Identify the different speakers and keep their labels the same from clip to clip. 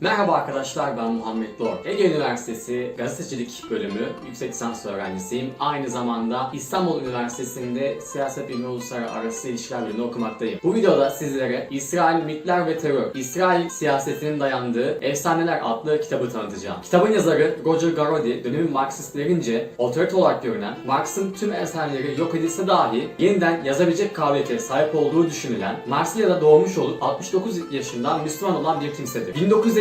Speaker 1: Merhaba arkadaşlar ben Muhammed Doğru. Ege Üniversitesi Gazetecilik Bölümü yüksek lisans öğrencisiyim. Aynı zamanda İstanbul Üniversitesi'nde Siyaset Bilimi Uluslararası İlişkiler Bölümünde okumaktayım. Bu videoda sizlere İsrail Mitler ve Terör, İsrail siyasetinin dayandığı Efsaneler adlı kitabı tanıtacağım. Kitabın yazarı Roger Garodi, dönemin Marksistlerince otorite olarak görünen, Marx'ın tüm eserleri yok edilse dahi yeniden yazabilecek kabiliyete sahip olduğu düşünülen, Marsilya'da doğmuş olup 69 yaşında Müslüman olan bir kimsedir.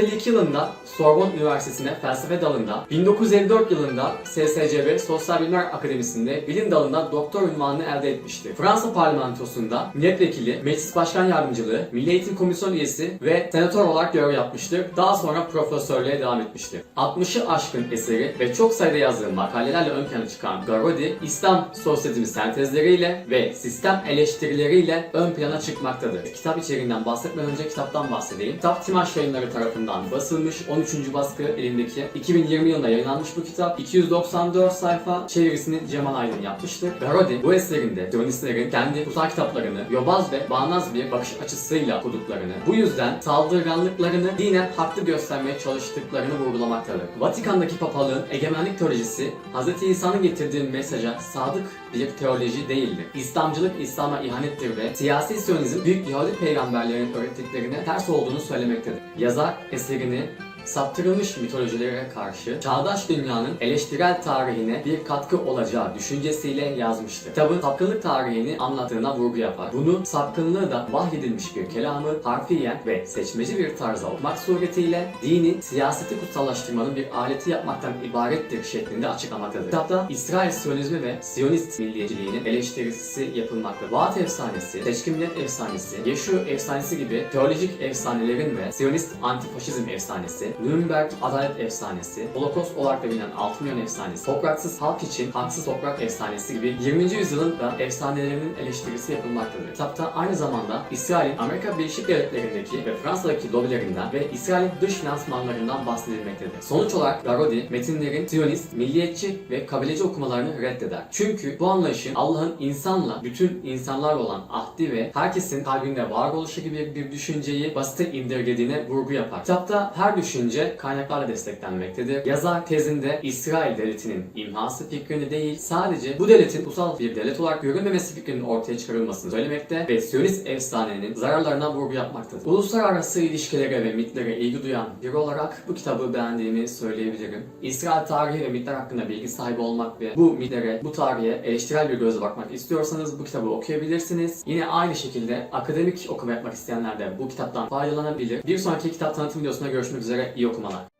Speaker 1: 1952 yılında Sorbonne Üniversitesi'ne felsefe dalında, 1954 yılında SSCB Sosyal Bilimler Akademisi'nde bilim dalında doktor unvanını elde etmiştir. Fransa parlamentosunda milletvekili, meclis başkan yardımcılığı, Milli Eğitim Komisyonu üyesi ve senatör olarak görev yapmıştır. Daha sonra profesörlüğe devam etmiştir. 60'ı aşkın eseri ve çok sayıda yazdığı makalelerle ön plana çıkan Garodi, İslam sosyalizmi sentezleriyle ve sistem eleştirileriyle ön plana çıkmaktadır. Kitap içeriğinden bahsetmeden önce kitaptan bahsedeyim. Kitap Timaş Yayınları tarafından basılmış 13. baskı elindeki. 2020 yılında yayınlanmış bu kitap. 294 sayfa çevirisini Cemal Aydın yapmıştır. Garodi bu eserinde Siyonistlerin kendi kutsal kitaplarını yobaz ve bağnaz bir bakış açısıyla okuduklarını, bu yüzden saldırganlıklarını dinen haklı göstermeye çalıştıklarını vurgulamaktadır. Vatikan'daki papalığın egemenlik teolojisi Hz. İsa'nın getirdiği mesaja sadık bir teoloji değildir. İslamcılık İslam'a ihanettir ve siyasi Siyonizm büyük Yahudi peygamberlerin öğrettiklerine ters olduğunu söylemektedir. Yazar 세계는 saptırılmış mitolojilere karşı çağdaş dünyanın eleştirel tarihine bir katkı olacağı düşüncesiyle yazmıştır. Kitabın sapkınlık tarihini anlattığına vurgu yapar. Bunu sapkınlığı da vahyedilmiş bir kelamı harfiyen ve seçmeci bir tarzda okumak suretiyle dini siyaseti kutsallaştırmanın bir aleti yapmaktan ibarettir şeklinde açıklamaktadır. Kitapta İsrail Siyonizmi ve Siyonist milliyetçiliğinin eleştirisi yapılmaktadır. Vaat efsanesi, seçkin millet efsanesi, Yeşu efsanesi gibi teolojik efsanelerin ve Siyonist antifaşizm efsanesi, Nürnberg adalet efsanesi, Holocaust olarak da bilinen 6 milyon efsanesi, topraksız halk için haksız toprak efsanesi gibi 20. yüzyılın da efsanelerinin eleştirisi yapılmaktadır. Kitapta aynı zamanda İsrail'in Amerika Birleşik Devletleri'ndeki ve Fransa'daki lobilerinden ve İsrail'in dış finansmanlarından bahsedilmektedir. Sonuç olarak Garodi, metinlerin Siyonist, milliyetçi ve kabileci okumalarını reddeder. Çünkü bu anlayışın Allah'ın insanla, bütün insanlarla olan ahdi ve herkesin kalbinde varoluşu gibi bir düşünceyi basite indirgediğine vurgu yapar. Kitapta her düşünce kaynaklarla desteklenmektedir. Yazar tezinde İsrail devletinin imhası fikrini değil, sadece bu devletin ulusal bir devlet olarak görülmemesi fikrinin ortaya çıkarılmasını söylemekte ve Siyonist efsanenin zararlarına vurgu yapmaktadır. Uluslararası ilişkilere ve mitlere ilgi duyan biri olarak bu kitabı beğendiğimi söyleyebilirim. İsrail tarihi ve mitler hakkında bilgi sahibi olmak ve bu mitlere, bu tarihe eleştirel bir gözle bakmak istiyorsanız bu kitabı okuyabilirsiniz. Yine aynı şekilde akademik okuma yapmak isteyenler de bu kitaptan faydalanabilir. Bir sonraki kitap tanıtım videosunda görüşmek üzere. 意欲もない。